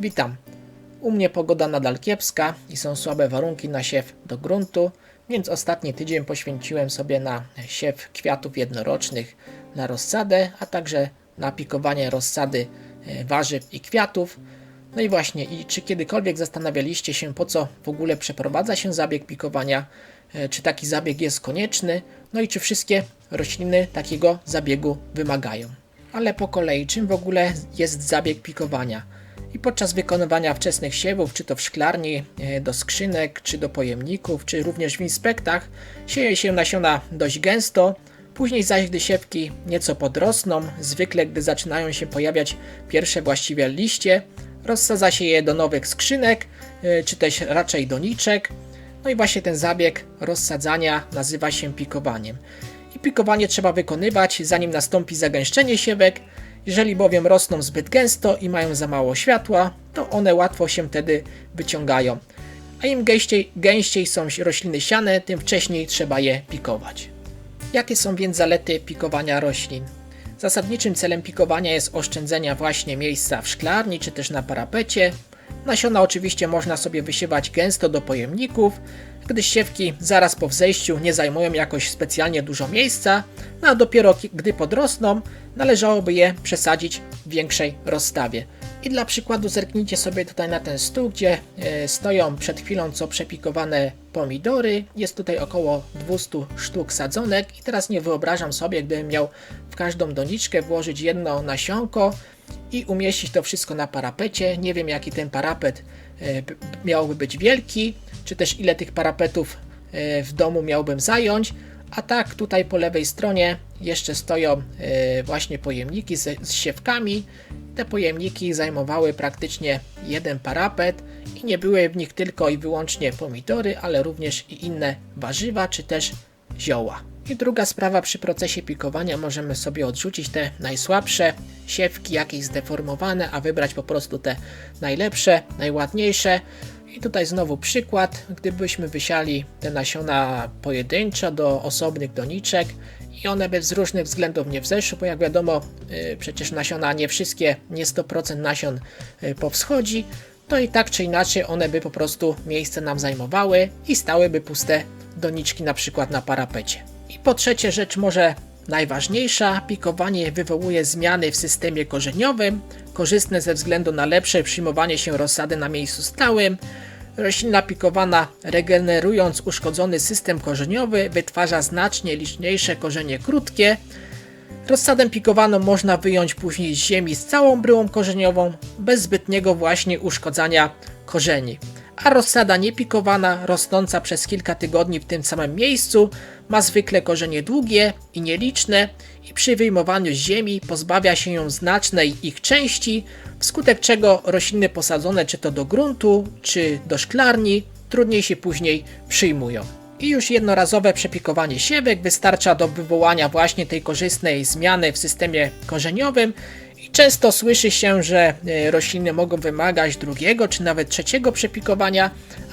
Witam. U mnie pogoda nadal kiepska i są słabe warunki na siew do gruntu, więc ostatni tydzień poświęciłem sobie na siew kwiatów jednorocznych, na rozsadę, a także na pikowanie rozsady e, warzyw i kwiatów. No i właśnie, i czy kiedykolwiek zastanawialiście się, po co w ogóle przeprowadza się zabieg pikowania, e, czy taki zabieg jest konieczny, no i czy wszystkie rośliny takiego zabiegu wymagają. Ale po kolei, czym w ogóle jest zabieg pikowania? I podczas wykonywania wczesnych siewów, czy to w szklarni, e, do skrzynek, czy do pojemników, czy również w inspektach, sieje się nasiona dość gęsto. Później zaś, gdy siewki nieco podrosną, zwykle gdy zaczynają się pojawiać pierwsze właściwie liście, rozsadza się je do nowych skrzynek, e, czy też raczej doniczek. No i właśnie ten zabieg rozsadzania nazywa się pikowaniem. I pikowanie trzeba wykonywać, zanim nastąpi zagęszczenie siewek. Jeżeli bowiem rosną zbyt gęsto i mają za mało światła, to one łatwo się wtedy wyciągają. A im gęściej, gęściej są rośliny siane, tym wcześniej trzeba je pikować. Jakie są więc zalety pikowania roślin? Zasadniczym celem pikowania jest oszczędzenie właśnie miejsca w szklarni czy też na parapecie. Nasiona oczywiście można sobie wysiewać gęsto do pojemników, gdyż siewki zaraz po wzejściu nie zajmują jakoś specjalnie dużo miejsca, no a dopiero gdy podrosną, należałoby je przesadzić w większej rozstawie. I dla przykładu zerknijcie sobie tutaj na ten stół, gdzie e, stoją przed chwilą co przepikowane pomidory. Jest tutaj około 200 sztuk sadzonek i teraz nie wyobrażam sobie, gdybym miał w każdą doniczkę włożyć jedno nasionko i umieścić to wszystko na parapecie. Nie wiem jaki ten parapet e, miałby być wielki, czy też ile tych parapetów e, w domu miałbym zająć. A tak tutaj po lewej stronie jeszcze stoją e, właśnie pojemniki z, z siewkami. Te pojemniki zajmowały praktycznie jeden parapet i nie były w nich tylko i wyłącznie pomidory, ale również i inne warzywa czy też zioła. I druga sprawa, przy procesie pikowania możemy sobie odrzucić te najsłabsze siewki, jakieś zdeformowane, a wybrać po prostu te najlepsze, najładniejsze. I tutaj znowu przykład, gdybyśmy wysiali te nasiona pojedynczo do osobnych doniczek i one by z różnych względów nie wzeszły, bo jak wiadomo, yy, przecież nasiona nie wszystkie, nie 100% nasion yy, powschodzi, to i tak czy inaczej one by po prostu miejsce nam zajmowały i stałyby puste doniczki na przykład na parapecie. I po trzecie rzecz może najważniejsza, pikowanie wywołuje zmiany w systemie korzeniowym, korzystne ze względu na lepsze przyjmowanie się rozsady na miejscu stałym. Roślina pikowana, regenerując uszkodzony system korzeniowy, wytwarza znacznie liczniejsze korzenie krótkie. Rozsadę pikowaną można wyjąć później z ziemi z całą bryłą korzeniową, bez zbytniego właśnie uszkodzania korzeni. A rozsada niepikowana, rosnąca przez kilka tygodni w tym samym miejscu, ma zwykle korzenie długie i nieliczne i przy wyjmowaniu z ziemi pozbawia się ją znacznej ich części, wskutek czego rośliny posadzone czy to do gruntu, czy do szklarni trudniej się później przyjmują. I już jednorazowe przepikowanie siewek wystarcza do wywołania właśnie tej korzystnej zmiany w systemie korzeniowym. Często słyszy się, że e, rośliny mogą wymagać drugiego czy nawet trzeciego przepikowania,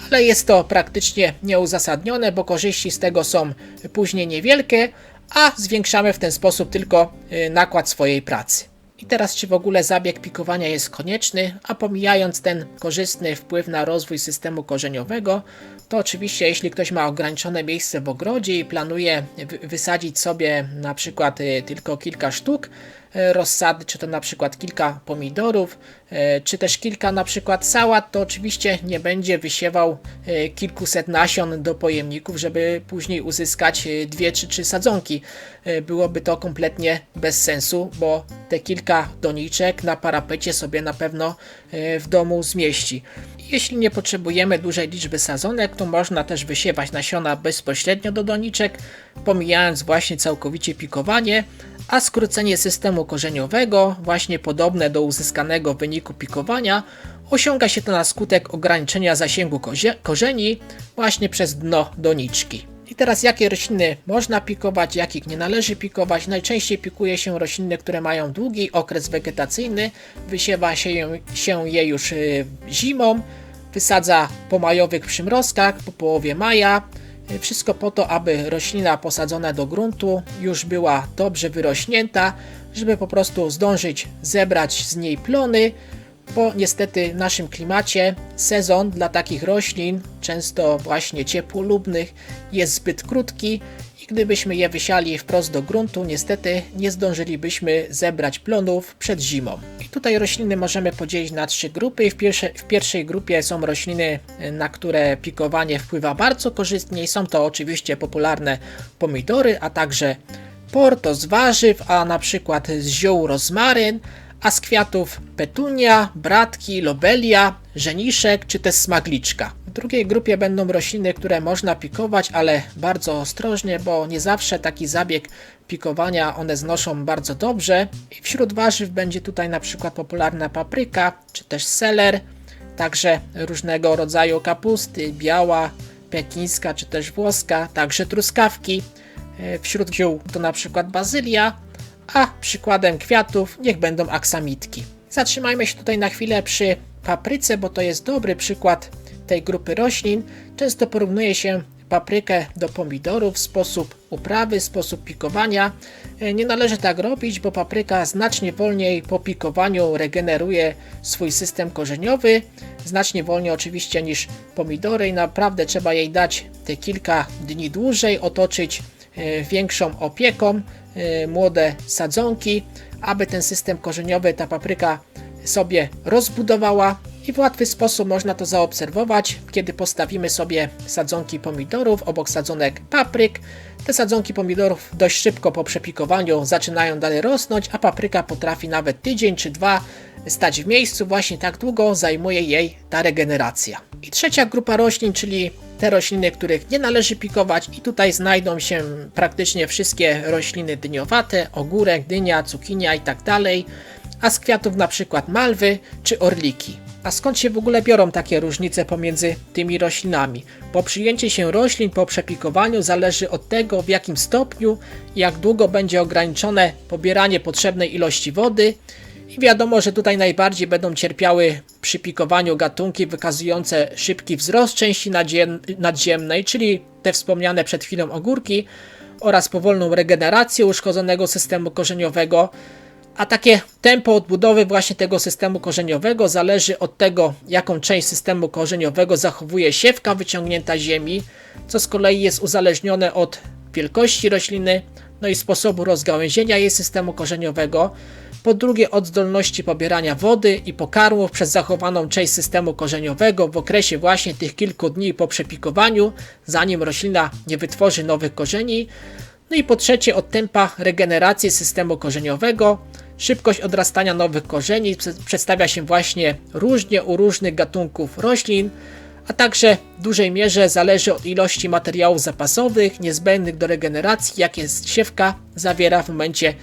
ale jest to praktycznie nieuzasadnione, bo korzyści z tego są później niewielkie, a zwiększamy w ten sposób tylko e, nakład swojej pracy. I teraz, czy w ogóle zabieg pikowania jest konieczny, a pomijając ten korzystny wpływ na rozwój systemu korzeniowego, to oczywiście, jeśli ktoś ma ograniczone miejsce w ogrodzie i planuje wy- wysadzić sobie na przykład y, tylko kilka sztuk y, rozsady, czy to na przykład kilka pomidorów, y, czy też kilka na przykład sałat, to oczywiście nie będzie wysiewał kilkuset nasion do pojemników, żeby później uzyskać dwie czy trzy sadzonki. Byłoby to kompletnie bez sensu, bo te kilka doniczek na parapecie sobie na pewno w domu zmieści. Jeśli nie potrzebujemy dużej liczby sadzonek, to można też wysiewać nasiona bezpośrednio do doniczek, pomijając właśnie całkowicie pikowanie, a skrócenie systemu korzeniowego, właśnie podobne do uzyskanego w wyniku pikowania, osiąga się to na skutek ograniczenia zasięgu korzeni właśnie przez dno doniczki. I teraz jakie rośliny można pikować, jakich nie należy pikować? Najczęściej pikuje się rośliny, które mają długi okres wegetacyjny, wysiewa się, je- się je już y, zimą, wysadza po majowych przymrozkach, po połowie maja. Y, Wszystko po to, aby roślina posadzona do gruntu już była dobrze wyrośnięta, żeby po prostu zdążyć zebrać z niej plony, bo niestety w naszym klimacie sezon dla takich roślin, często właśnie ciepłolubnych, jest zbyt krótki i gdybyśmy je wysiali wprost do gruntu, niestety nie zdążylibyśmy zebrać plonów przed zimą. I tutaj rośliny możemy podzielić na trzy grupy. W, pierwsze, w pierwszej grupie są rośliny, na które pikowanie wpływa bardzo korzystnie. Są to oczywiście popularne pomidory, a także porto z warzyw, a na przykład z ziół rozmaryn, a z kwiatów petunia, bratki, lobelia, żeniszek czy też smagliczka. W drugiej grupie będą rośliny, które można pikować, ale bardzo ostrożnie, bo nie zawsze taki zabieg pikowania one znoszą bardzo dobrze. I wśród warzyw będzie tutaj na przykład popularna papryka czy też seler, także różnego rodzaju kapusty, biała, pekińska czy też włoska, także truskawki. E, Wśród ziół to na przykład bazylia, a przykładem kwiatów niech będą aksamitki. Zatrzymajmy się tutaj na chwilę przy papryce, bo to jest dobry przykład tej grupy roślin. Często porównuje się paprykę do pomidorów, sposób uprawy, sposób pikowania. E, Nie należy tak robić, bo papryka znacznie wolniej po pikowaniu regeneruje swój system korzeniowy, znacznie wolniej oczywiście niż pomidory i naprawdę trzeba jej dać te kilka dni dłużej, otoczyć większą opieką e, młode sadzonki, aby ten system korzeniowy, ta papryka sobie rozbudowała i w łatwy sposób można to zaobserwować, kiedy postawimy sobie sadzonki pomidorów obok sadzonek papryk. Te sadzonki pomidorów dość szybko po przepikowaniu zaczynają dalej rosnąć, a papryka potrafi nawet tydzień czy dwa stać w miejscu, właśnie tak długo zajmuje jej ta regeneracja. I trzecia grupa roślin, czyli te rośliny, których nie należy pikować i tutaj znajdą się praktycznie wszystkie rośliny dyniowate, ogórek, dynia, cukinia i tak dalej, a z kwiatów na przykład malwy czy orliki. A skąd się w ogóle biorą takie różnice pomiędzy tymi roślinami? Po przyjęcie się roślin po przepikowaniu zależy od tego, w jakim stopniu jak długo będzie ograniczone pobieranie potrzebnej ilości wody. Wiadomo, że tutaj najbardziej będą cierpiały przy pikowaniu gatunki wykazujące szybki wzrost części nadziem- nadziemnej, czyli te wspomniane przed chwilą ogórki, oraz powolną regenerację uszkodzonego systemu korzeniowego. A takie tempo odbudowy właśnie tego systemu korzeniowego zależy od tego, jaką część systemu korzeniowego zachowuje siewka wyciągnięta ziemi, co z kolei jest uzależnione od wielkości rośliny, no i sposobu rozgałęzienia jej systemu korzeniowego. Po drugie, od zdolności pobierania wody i pokarmów przez zachowaną część systemu korzeniowego w okresie właśnie tych kilku dni po przepikowaniu, zanim roślina nie wytworzy nowych korzeni. No i po trzecie, od tempa regeneracji systemu korzeniowego. Szybkość odrastania nowych korzeni prze- przedstawia się właśnie różnie u różnych gatunków roślin, a także w dużej mierze zależy od ilości materiałów zapasowych niezbędnych do regeneracji, jakie siewka zawiera w momencie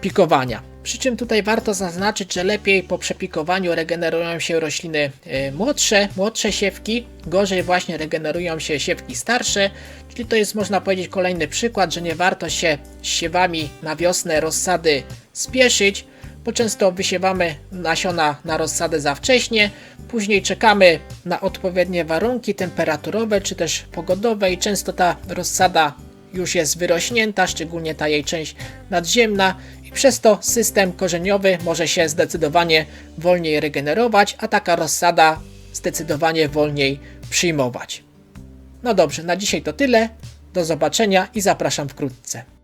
pikowania. Przy czym tutaj warto zaznaczyć, że lepiej po przepikowaniu regenerują się rośliny e, młodsze, młodsze siewki, gorzej właśnie regenerują się siewki starsze, czyli to jest można powiedzieć kolejny przykład, że nie warto się z siewami na wiosnę rozsady spieszyć, bo często wysiewamy nasiona na rozsadę za wcześnie, później czekamy na odpowiednie warunki temperaturowe czy też pogodowe i często ta rozsada już jest wyrośnięta, szczególnie ta jej część nadziemna i przez to system korzeniowy może się zdecydowanie wolniej regenerować, a taka rozsada zdecydowanie wolniej przyjmować. No dobrze, na dzisiaj to tyle. Do zobaczenia i zapraszam wkrótce.